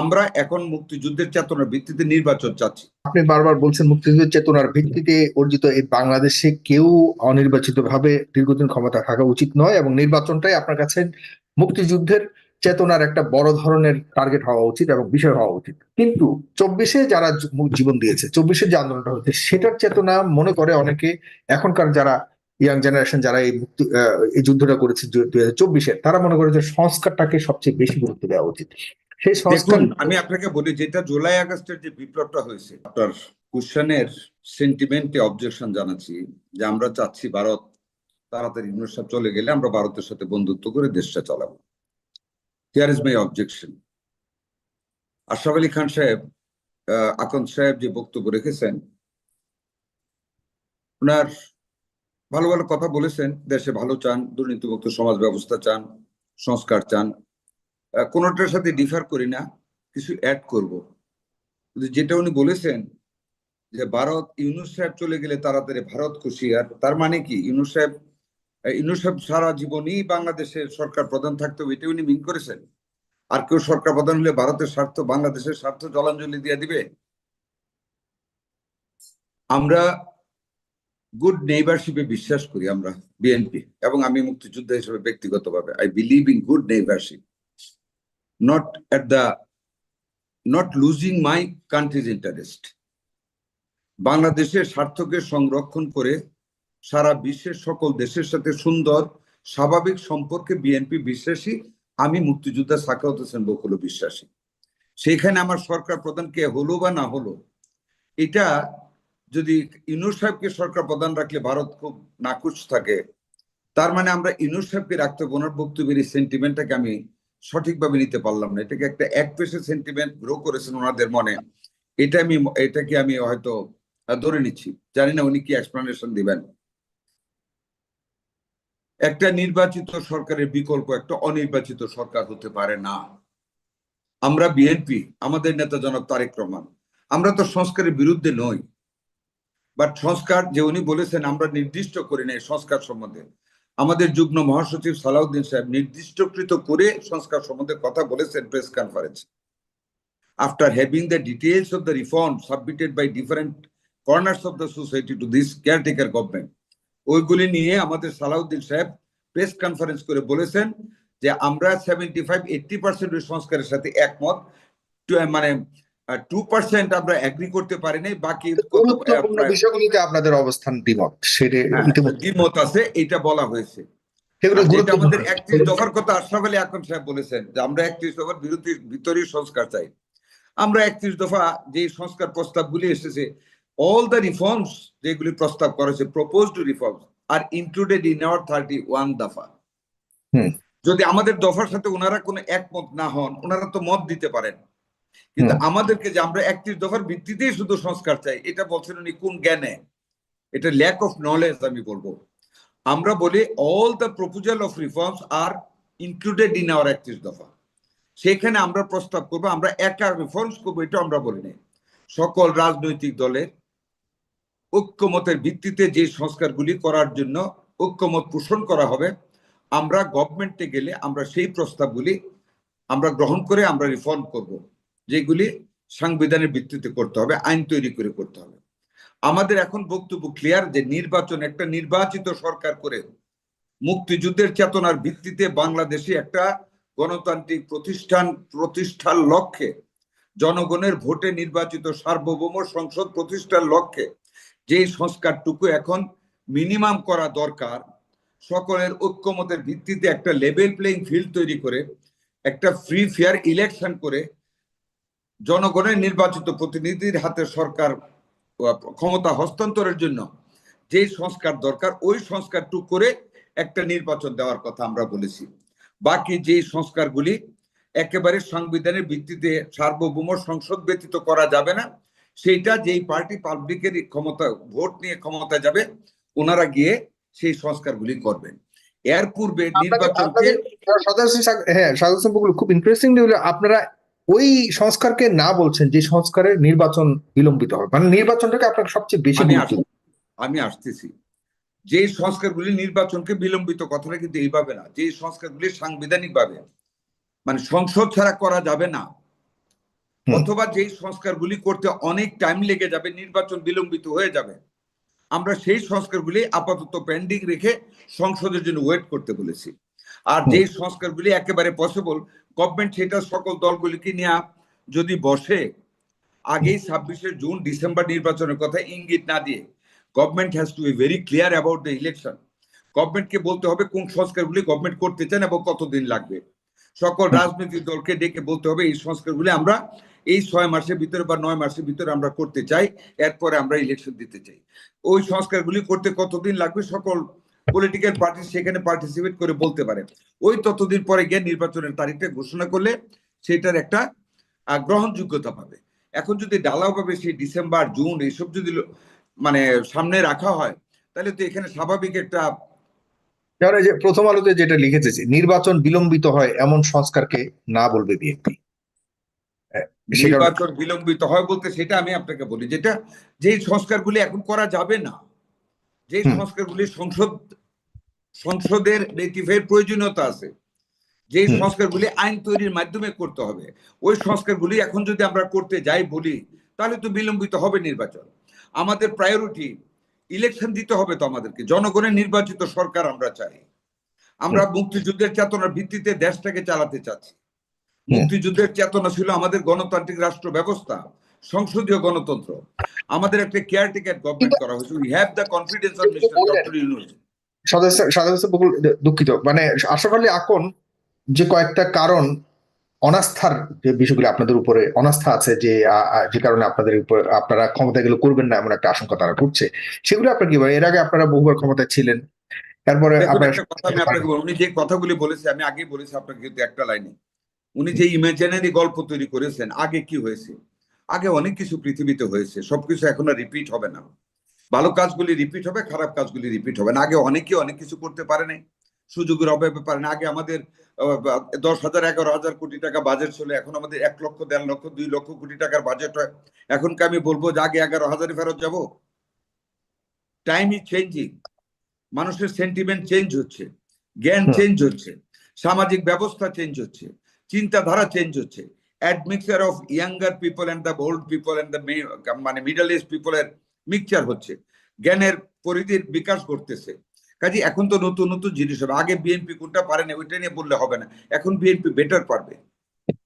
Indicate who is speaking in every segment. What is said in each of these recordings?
Speaker 1: আমরা এখন মুক্তিযুদ্ধের চেতনার ভিত্তিতে নির্বাচন চাচ্ছি।
Speaker 2: আপনি বারবার বলছেন মুক্তিযুদ্ধের চেতনার ভিত্তিতে অর্জিত এই বাংলাদেশে কেউ অনির্বাচিত ভাবে দীর্ঘদিন ক্ষমতা থাকা উচিত নয় এবং নির্বাচনটাই আপনার কাছে মুক্তিযুদ্ধের চেতনার একটা বড় ধরনের টার্গেট হওয়া উচিত এবং বিষয় হওয়া উচিত। কিন্তু চব্বিশে যারা জীবন দিয়েছে, চব্বিশে যে আন্দোলনটা হচ্ছে সেটার চেতনা মনে করে অনেকে এখনকার যারা ইয়াং জেনারেশন যারা এই মুক্তি এই যুদ্ধটা করেছে দুই হাজার চব্বিশে, তারা মনে করে যে সংস্কারটাকে সবচেয়ে বেশি গুরুত্ব দেওয়া উচিত। সেই সংস্কার
Speaker 1: আমি আপনাকে বলি, যেটা জুলাই আগস্টের যে বিপ্লবটা হয়েছে, আপনার কুশনের সেন্টিমেন্টে অবজেকশন জানাচ্ছি যে আমরা চাচ্ছি ভারত তাড়াতাড়ি ইউনুস চলে গেলে আমরা ভারতের সাথে বন্ধুত্ব করে দেশটা চালাবো। Here is my objection Ashraf Ali Khan সাহেব আকন্দ সাহেব যে বক্তব্য রেখেছেন, ওনার ভালো ভালো কথা বলেছেন, দেশে ভালো চান, দুর্নীতিমুক্ত সমাজ ব্যবস্থা চান, সংস্কার চান কোনোটার সাথে ডিফার করি না, কিছু অ্যাড করব। কিন্তু যেটা উনি বলেছেন যে ভারত, ইউনুস সাহেব চলে গেলে তাড়াতাড়ি ভারত খুশি, আর তার মানে কি? ইউনুস সাহেব ইউনুস সাহেব সারা জীবনই বাংলাদেশের সরকার প্রধান থাকতে হবে এটা উনি মিন করেছেন। আর কেউ সরকার প্রধান হলে ভারতের স্বার্থ, বাংলাদেশের স্বার্থ জলাঞ্জলি দিয়ে দিবে? আমরা গুড নেইবারশিপে বিশ্বাস করি আমরা বিএনপি এবং আমি মুক্তিযোদ্ধা হিসেবে ব্যক্তিগতভাবে। I believe in good neighbourship not at the, not losing my country's interest. বাংলাদেশের স্বার্থকে সংরক্ষণ করে সারা বিশ্বের সকল দেশের সাথে সুন্দর, স্বাভাবিক সম্পর্কে বিএনপি বিশ্বাসী, আমি মুক্তিযোদ্ধা সাখাওয়াত হোসেন বকুল বিশ্বাসী। সেইখানে আমার সরকার প্রধান কে হলো বা না হলো, এটা যদি ইনুস সাহেবকে সরকার প্রধান রাখলে ভারত খুব নাকুচ থাকে, তার মানে আমরা ইনুস সাহেবকে রাখতে ওনার বক্তব্যের এই সেন্টিমেন্টটাকে আমি সঠিকভাবে নিতে পারলাম না। এটাকে একটা এক পেশে সেন্টিমেন্ট গ্রো করেছেন ওনাদের মনে। এটা আমি এটাকে আমি হয়তো ধরে নিচ্ছি। জানি না উনি কি এক্সপ্লানেশন দিবেন। একটা নির্বাচিত সরকারের বিকল্প, একটা অনির্বাচিত সরকার হতে পারে না। আমরা বিএনপি আমাদের নেতা জনাব তারেক রহমান। আমরা তো সংস্কারের বিরুদ্ধে নই। বাট সংস্কার যে উনি বলেছেন, আমরা নির্দিষ্ট করি নাই সংস্কার সম্বন্ধে। আমাদের যুগ্ম মহাসচিব সালাউদ্দিন সাহেব নির্দিষ্টকৃত করে সংস্কার সম্বন্ধে কথা বলেছেন press conference after having the details of the reform submitted by different corners of the society to this caretaker government ওইগুলি নিয়ে আমাদের সালাউদ্দিন সাহেব প্রেস কনফারেন্স করে বলেছেন যে আমরা সেভেন্টি ফাইভ এইটটি পার্সেন্ট সংস্কারের সাথে একমত মানে টু পার্সেন্ট আমরা এগ্রি করতে পারি নাই বাকি
Speaker 2: বিষয়গুলিতে আপনাদের অবস্থান দ্বিমত সেটা
Speaker 1: হ্যাঁ, দ্বিমত আছে এটা বলা হয়েছে। আমাদের একত্রিশ দফার কথা আশরাফ আলী আকন সাহেব বলেছেন যে আমরা একত্রিশ দফার বিরোধী ভিতরেই সংস্কার চাই। আমরা একত্রিশ দফা যে সংস্কার প্রস্তাবগুলি এসেছে অল দ্য রিফর্মস যেগুলি প্রস্তাব করা করেছে proposed reforms are included in our thirty one দফা যদি আমাদের দফার সাথে ওনারা কোনো একমত না হন ওনারা তো মত দিতে পারেন। কিন্তু আমাদেরকে যে আমরা একত্রিশ দফার ভিত্তিতেই শুধু সংস্কার চাই এটা বলছেন উনি কোন জ্ঞানে? এটা ল্যাক অফ নলেজ আমি বলব। আমরা বলি all the proposal of reforms are included in our একত্রিশ দফা। সেখানে আমরা প্রস্তাব করব আমরা একা রিফর্মস করব এটা আমরা বলি নাই। সকল রাজনৈতিক দলের ঐক্যমতের ভিত্তিতে যে সংস্কারগুলি করার জন্য ঐক্যমত পোষণ করা হবে আমরা গভর্নমেন্টে গেলে আমরা সেই প্রস্তাবগুলি আমরা গ্রহণ করে আমরা রিফর্ম করব। যেগুলি সাংবিধানের ভিত্তিতে করতে হবে, আইন তৈরি করে করতে হবে। আমাদের এখন বক্তব্য ক্লিয়ার যে নির্বাচন একটা নির্বাচিত সরকার করে মুক্তিযুদ্ধের চেতনার ভিত্তিতে বাংলাদেশে একটা গণতান্ত্রিক প্রতিষ্ঠান, প্রতিষ্ঠার লক্ষ্যে, জনগণের ভোটে নির্বাচিত সার্বভৌম সংসদ প্রতিষ্ঠার লক্ষ্যে যে সংস্কারটুকু এখন মিনিমাম করা দরকার, সকলের ঐক্যমতের ভিত্তিতে একটা লেভেল প্লেইং ফিল্ড তৈরি করে, একটা ফ্রি ফেয়ার ইলেকশন করে জনগণের নির্বাচিত প্রতিনিধির হাতে সরকার ক্ষমতা হস্তান্তরের জন্য যে সংস্কার দরকার ওই সংস্কারটুক করে একটা নির্বাচন দেওয়ার কথা আমরা বলেছি। বাকি যে সংস্কারগুলি একেবারে সংবিধানের ভিত্তিতে সার্বভৌম সংসদ ব্যতীত করা যাবে না সেইটা যেই পার্টি পাবলিকের ক্ষমতা ভোট নিয়ে ক্ষমতা যাবে ওনারা গিয়ে সেই সংস্কারগুলি করবেন। এর পূর্বে নির্বাচনকে
Speaker 2: হ্যাঁ সদস্য খুব ইন্টারেস্টিং আপনারা ওই সংস্কারকে না বলছেন যে সংস্কারে নির্বাচন বিলম্বিত হবে। মানে নির্বাচনটাকে আপনার সবচেয়ে বেশি
Speaker 1: আমি আসতেছি। যে সংস্কারগুলি নির্বাচনকে বিলম্বিত কথাটা কিন্তু এইভাবে না। যে সংস্কারগুলি সাংবিধানিক ভাবে মানে সংসদ ছাড়া করা যাবে না। অথবা যেই সংস্কারগুলি করতে অনেক টাইম লেগে যাবে নির্বাচন বিলম্বিত হয়ে যাবে আমরা সেই সংস্কারগুলি আপাতত পেন্ডিং রেখে সংসদের জন্য ওয়েট করতে বলেছি। আর। যেই সংস্কারগুলি একেবারে পসিবল গভর্নমেন্ট সেটা সকল দলগুলিকে নিয়ে যদি বসে, আগেই ছাব্বিশে জুন ডিসেম্বর নির্বাচনের কথা ইঙ্গিত না দিয়ে government has to be very clear about the election গভর্নমেন্টকে বলতে হবে কোন সংস্কারগুলি গভর্নমেন্ট করতে চান এবং কতদিন লাগবে। সকল রাজনৈতিক দলকে ডেকে বলতে হবে এই সংস্কারগুলি আমরা এই ছয় মাসের ভিতরে বা নয় মাসের ভিতরে আমরা করতে চাই, এরপরে আমরা ইলেকশন দিতে চাই। ওই সংস্কারগুলি করতে কতদিন লাগবে সকল পলিটিক্যাল পার্টি সেখানে পার্টিসিপেট করে বলতে পারে। ওই ততদিন পরে গিয়ে নির্বাচনের তারিখটা ঘোষণা করলে সেটার একটা গ্রহণযোগ্যতা পাবে। এখন যদি ডালাওভাবে সেই ডিসেম্বর জুন এইসব যদি মানে সামনে রাখা হয় তাহলে তো এখানে স্বাভাবিক একটা
Speaker 2: যে প্রথম আলোতে যেটা লিখেছে যে নির্বাচন বিলম্বিত হয় এমন সংস্কারকে না বলবে বিএনপি।
Speaker 1: নির্বাচন বিলম্বিত হয় বলতে সেটা আমি আপনাকে বলি যেটা যেই সংস্কারগুলি এখন করা যাবে না যে সংস্কারগুলি সংসদ সংসদের নেটিভের প্রয়োজনীয়তা আছে। যে। সংস্কারগুলি আইন তৈরির মাধ্যমে করতে হবে ওই সংস্কারগুলি এখন যদি আমরা করতে যাই বলি তাহলে তো বিলম্বিত হবে নির্বাচন। আমাদের প্রায়োরিটি ইলেকশন দিতে হবে তো আমাদেরকে জনগণের নির্বাচিত সরকার আমরা চাই। আমরা মুক্তিযুদ্ধের চেতনার ভিত্তিতে দেশটাকে চালাতে চাচ্ছি। মুক্তিযুদ্ধের চেতনা ছিল আমাদের গণতান্ত্রিক রাষ্ট্র ব্যবস্থা সংসদীয় গণতন্ত্র। আমাদের একটা কেয়ারটেকার গভর্নমেন্ট করা হয়েছে। We have the confidence of mister doctor Yunus
Speaker 2: সদস্য সদস্য বকুল দুঃখিত। মানে আশরাফ আলী আকন যে কয়েকটা কারণ অনাস্থার যে বিষয়গুলো আপনাদের উপরে অনাস্থা আছে যে যে কারণে আপনাদের উপর আপনারা ক্ষমতা গেলে করবেন না এমন একটা আশঙ্কা তারা করছে সেগুলো আপনার কি? এর আগে আপনারা বহুবার ক্ষমতায় ছিলেন তারপরে
Speaker 1: উনি যে কথাগুলি বলেছে আমি আগে বলেছি আপনাকে কিন্তু একটা লাইনে। উনি যে ইমাজিনারি গল্প তৈরি করেছেন আগে কি হয়েছে? আগে অনেক কিছু পৃথিবীতে হয়েছে সবকিছু এখন আর রিপিট হবে না। ভালো কাজগুলি রিপিট হবে খারাপ কাজগুলি রিপিট হবে না। আগে অনেকে অনেক কিছু করতে পারে নাই সুযোগের অভাবে পারে না আগে আমাদের দশ হাজার এগারো হাজার কোটি টাকা বাজেট ছিল এখন আমাদের এক লক্ষ দেড় লক্ষ দুই লক্ষ কোটি টাকার বাজেট হয়। এখন কি আমি বলব যে আগে এগারো হাজারে ফেরত যাব। টাইম ইজ চেঞ্জিং মানুষের সেন্টিমেন্ট চেঞ্জ হচ্ছে জ্ঞান চেঞ্জ হচ্ছে সামাজিক ব্যবস্থা চেঞ্জ হচ্ছে চিন্তাধারা চেঞ্জ হচ্ছে। Admixture of younger people and the old people and the মানে মিডল এজ পিপলের মিক্সচার হচ্ছে, জ্ঞানের পরিধির বিকাশ করতেছে কাজে এখন তো নতুন নতুন জিনিস হবে। আগে বিএনপি কোনটা পারে না ওইটা নিয়ে বললে হবে না। এখন বিএনপি বেটার পারবে।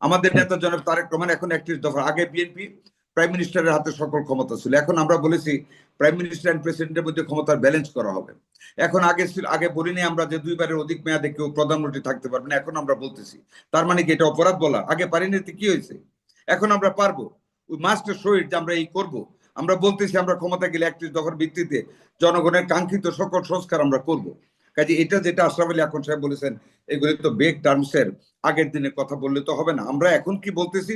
Speaker 1: আমাদের নেতা জনাব তারেক রহমান এখন একত্রিশ দফা। আগে বিএনপি প্রাইম মিনিস্টারের হাতে সকল ক্ষমতা ছিল। এখন আমরা বলেছি প্রাইম মিনিস্টার এন্ড প্রেসিডেন্টের মধ্যে ক্ষমতার ব্যালেন্স করা হবে। এখন আগে আগে বলিনি আমরা যে দুইবারের অধিক মেয়াদে কেউ প্রধানমন্ত্রী থাকতে পারবে না। এখন আমরা বলতেছি, তার মানে কি এটা অপরাধ বলা? আগে পারিনি কি হয়েছে? এখন আমরা পারব। ওই মাস্টার শহীদ যে আমরা এই করব আমরা বলতেছি আমরা ক্ষমতা গেলে একত্রিশ দফার ভিত্তিতে জনগণের কাঙ্ক্ষিত সকল সংস্কার আমরা করব। কাজে এটা যেটা আশরাফ আলী এখন সাহেব বলেছেন, এগুলি তো বেগ টার্মসের আগের দিনের কথা বললে তো হবে না। আমরা এখন কি বলতেছি?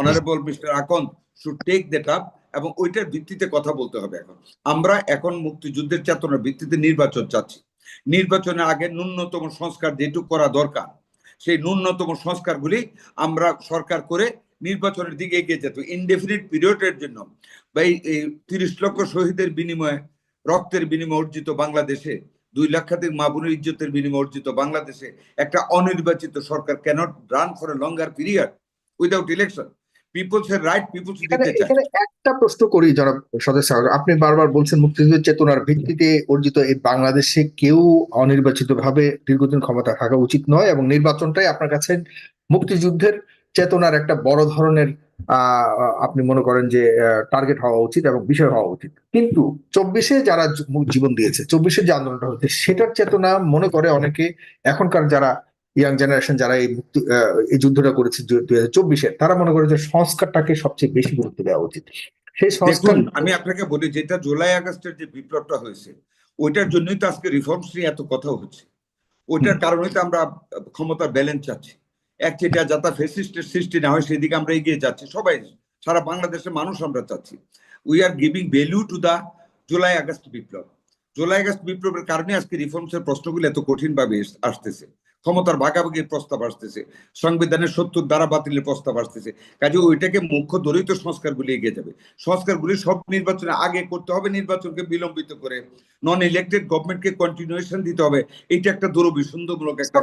Speaker 1: Honourable mister Akon should take that up এবং ওইটার ভিত্তিতে কথা বলতে হবে এখন। আমরা এখন মুক্তিযুদ্ধের চেতনার ভিত্তিতে নির্বাচন চাচ্ছি। নির্বাচনের আগে ন্যূনতম সংস্কার যেটুকু করা দরকার, সেই ন্যূনতম সংস্কারগুলি আমরা সরকার করে নির্বাচনের দিকে এগিয়ে যেত। ইনডেফিনিট পিরিয়ডের জন্য। বা এই তিরিশ লক্ষ শহীদের বিনিময়ে রক্তের বিনিময়ে অর্জিত বাংলাদেশে দুই লক্ষাধিক মাবুনের ইজ্জতের বিনিময়ে অর্জিত বাংলাদেশে একটা অনির্বাচিত সরকার cannot run for a longer period without election peoples এর রাইট পিপলস দিতে চায়
Speaker 2: একটা প্রশ্ন করি জনাব সদস্য আপনি বারবার বলছেন মুক্তিযুদ্ধের চেতনার ভিত্তিতে অর্জিত এই বাংলাদেশে কেউ অনির্বাচিত ভাবে দীর্ঘদিন ক্ষমতা থাকা উচিত নয় এবং নির্বাচনটাই আপনার কাছে মুক্তিযুদ্ধের চেতনার একটা বড় ধরনের আহ আপনি মনে করেন যে টার্গেট হওয়া উচিত এবং বিষয় হওয়া উচিত। কিন্তু চব্বিশে যারা জীবন দিয়েছে চব্বিশে যে আন্দোলনটা হচ্ছে সেটার চেতনা মনে করে অনেকে এখনকার যারা ইয়াং জেনারেশন যারা এই মুক্তি এই যুদ্ধটা করেছে দুই হাজার চব্বিশে তারা মনে করে যে সংস্কারটাকে সবচেয়ে বেশি গুরুত্ব দেওয়া উচিত। সেই সংস্কার
Speaker 1: আমি আপনাকে বলি যেটা জুলাই আগস্টের যে বিপ্লবটা হয়েছে ওইটার জন্যই তো আজকে রিফর্মস নিয়ে এত কথা হচ্ছে। ওইটার কারণেই তো আমরা ক্ষমতার ব্যালেন্স চাচ্ছি। এক চেটিয়া যাতে ফেসিস্টের সৃষ্টি না হয়, সেদিকে আমরা এগিয়ে যাচ্ছি। সবাই, সারা বাংলাদেশের মানুষ আমরা চাচ্ছি। We are giving value to the July August Biplab. July August বিপ্লবের কারণে আজকে রিফর্মসের প্রশ্নগুলো এত কঠিনভাবে আসতেছে। ক্ষমতার ভাগাভাগির প্রস্তাব আসতেছে। সংবিধানের সত্তর দ্বারা বাতিলের প্রস্তাব আসতেছে। কাজে ওইটাকে মুখ্য দরিত সংস্কারগুলি এগিয়ে যাবে। সংস্কারগুলি সব নির্বাচনে আগে করতে হবে নির্বাচনকে বিলম্বিত করে। নন ইলেক্টেড গভর্নমেন্টকে কন্টিনিউশন দিতে হবে। এটা একটা দুরভিসন্ধমূলক একটা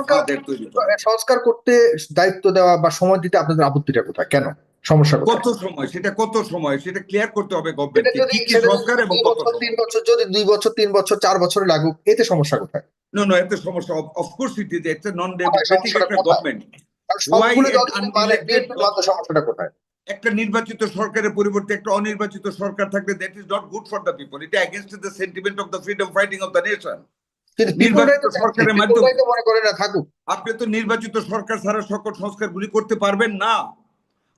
Speaker 2: সংস্কার করতে দায়িত্ব দেওয়া বা সময় দিতে আপনাদের আপত্তিটা কোথায়? কেন? সমস্যা
Speaker 1: কত সময়? সেটা কত সময়? সেটা ক্লিয়ার করতে হবে
Speaker 2: এটা
Speaker 1: গভর্নমেন্টকে কি কি সংস্কার এবং কত
Speaker 2: তিন বছর যদি দুই বছর তিন বছর চার বছরে লাগুক এতে সমস্যা কোথায়?
Speaker 1: নো নো এত সমস্যা। অফকোর্স ইট ইজ একটা নন ডেমোক্রেটিক একটা? গভর্নমেন্ট
Speaker 2: মানে সমস্যাটা কোথায়?
Speaker 1: একটা নির্বাচিত সরকারের পরিবর্তে একটা অনির্বাচিত সরকার থাকলে that is not good for the people এটা against the sentiment of the freedom fighting of the nation নির্বাচিত সরকারের মাধ্যমে- আপনি তো নির্বাচিত সরকার ছাড়া সকল সংস্কারগুলি করতে পারবেন না।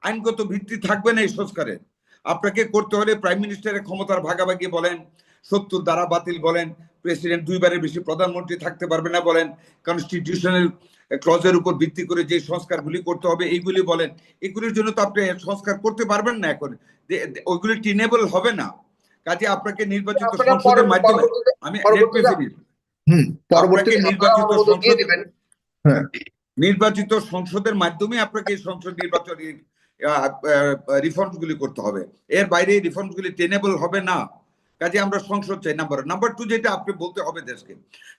Speaker 1: আইনগত ভিত্তি থাকবে না এই সংস্কারের আপনাকে করতে হলে প্রাইম মিনিস্টারের ক্ষমতার ভাগাভাগি বলেন সত্তর দ্বারা বাতিল বলেন প্রেসিডেন্ট দুইবারের বেশি প্রধানমন্ত্রী থাকতে পারবে না বলেন কনস্টিটিউশনাল ক্লজের উপর ভিত্তি করে যে সংস্কারগুলি করতে হবে এইগুলি বলেন। এগুলির জন্য তো আপনি সংস্কার করতে পারবেন না এখন। ওইগুলি টিনেবল হবে না। কাজে আপনাকে নির্বাচিত সংসদের মাধ্যমে আমি নির্বাচিত
Speaker 2: হ্যাঁ।
Speaker 1: নির্বাচিত সংসদের মাধ্যমে আপনাকে সংসদ নির্বাচনী রিফর্মস গুলি করতে হবে। এর বাইরে রিফর্মস গুলি টেনেবল হবে না। কাজে আমরা সংসদ চাই নাম্বার নাম্বার টু যেটা আপনি বলতে হবে দেশকে,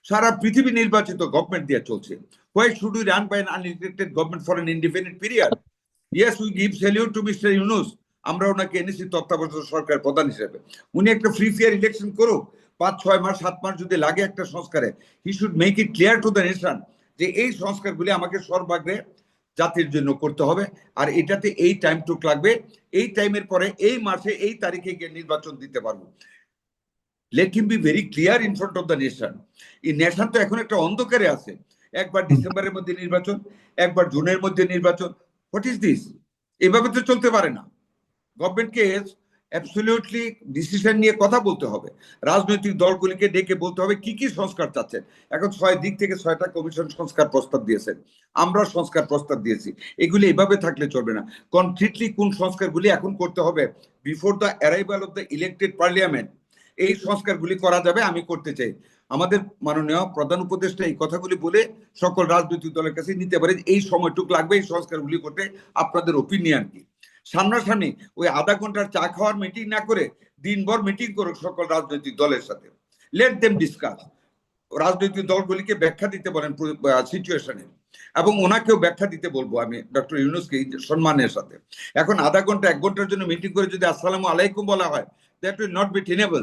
Speaker 1: সারা পৃথিবী নির্বাচিত গভর্নমেন্ট দিয়ে চলছে। Why should we run by an unelected government for an independent period yes we give salute to mister Yunus আমরা ওনাকে এনেছি তত্ত্বাবধায়ক সরকার প্রধান হিসেবে। উনি একটা ফ্রি ফেয়ার ইলেকশন করুক, পাঁচ, ছয় মাস, সাত মাস যদি লাগে একটা সংস্কারে he should make it clear to the nation যে এই সংস্কারগুলি আমাকে সর্বাগ্রে জাতির জন্য করতে হবে, আর এটাতে এই টাইম টুক লাগবে। এই টাইমের পরে এই মাসে এই তারিখে গিয়ে নির্বাচন দিতে পারব। Let him be very clear in front of the nation এই নেশন তো এখন একটা অন্ধকারে আছে। একবার ডিসেম্বরের মধ্যে নির্বাচন একবার জুনের মধ্যে নির্বাচন। হোয়াট ইজ দিস এভাবে তো চলতে পারে না। গভর্নমেন্টকে অ্যাবসলিউটলি ডিসিশন নিয়ে কথা বলতে হবে। রাজনৈতিক দলগুলিকে ডেকে বলতে হবে কি কি সংস্কার চাচ্ছেন। এখন ছয় দিক থেকে ছয়টা কমিশন সংস্কার প্রস্তাব দিয়েছেন। আমরা সংস্কার প্রস্তাব দিয়েছি। এগুলি এভাবে থাকলে চলবে না। কনক্রিটলি কোন সংস্কারগুলি এখন করতে হবে? Before the arrival of the elected parliament এই সংস্কারগুলি করা যাবে, আমি করতে চাই। আমাদের মাননীয় প্রধান উপদেষ্টা এই কথাগুলি বলে সকল রাজনৈতিক দলের কাছে নিতে পারে এই সময়টুক লাগবে এই সংস্কারগুলি করতে, আপনাদের ওপিনিয়ন কি? সামনাসামনি ওই আধা ঘণ্টার চা খাওয়ার মিটিং না করে দিনভর মিটিং করুক সকল রাজনৈতিক দলের সাথে। লেট দেম ডিসকাস রাজনৈতিক দলগুলিকে ব্যাখ্যা দিতে বলেন সিচুয়েশনে এবং ওনাকেও ব্যাখ্যা দিতে বলব আমি ডক্টর ইউনুসকে সম্মানের সাথে। এখন আধা ঘণ্টা, এক ঘণ্টার জন্য মিটিং করে যদি আসসালামু আলাইকুম বলা হয় that will not be tenable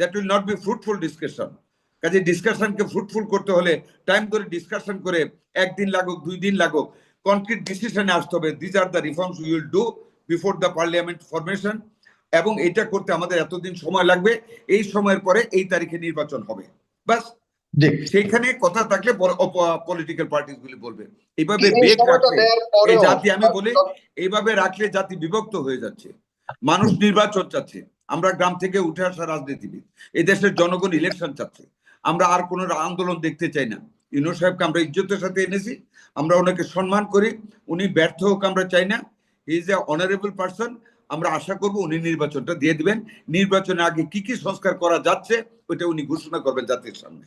Speaker 1: that will not be fruitful discussion কাজে ডিসকাশনকে ফ্রুটফুল করতে হলে টাইম করে ডিসকাশন করে একদিন লাগুক দুই দিন লাগুক কনক্রিট ডিসিশনে আসতে হবে। These are the reforms we will do before the parliament formation এবং এটা করতে আমাদের এতদিন সময় লাগবে। এই সময়ের পরে এই তারিখে নির্বাচন হবে। বাস
Speaker 2: জি।
Speaker 1: সেইখানে কথা থাকলে পলিটিক্যাল পার্টিস গুলি বলবে। এইভাবে বেগ রাখলে এই জাতি আমি বলি এইভাবে রাখলে জাতি বিভক্ত হয়ে যাচ্ছে। মানুষ নির্বাচন চাচ্ছে। আমরা গ্রাম থেকে উঠে আসা রাজনীতিবিদ। এই দেশের জনগণ ইলেকশন চাচ্ছে। আমরা আর কোনো আন্দোলন দেখতে চাই না। ইউনো সাহেবকে আমরা ইজ্জতের সাথে এনেছি। আমরা ওনাকে সম্মান করি। উনি ব্যর্থ হোক আমরা চাই না। ইজ এ অনারেবল পার্সন আমরা আশা করব উনি নির্বাচনটা দিয়ে দিবেন। নির্বাচনের আগে কি কি সংস্কার করা যাচ্ছে ওটা উনি ঘোষণা করবেন জাতির সামনে।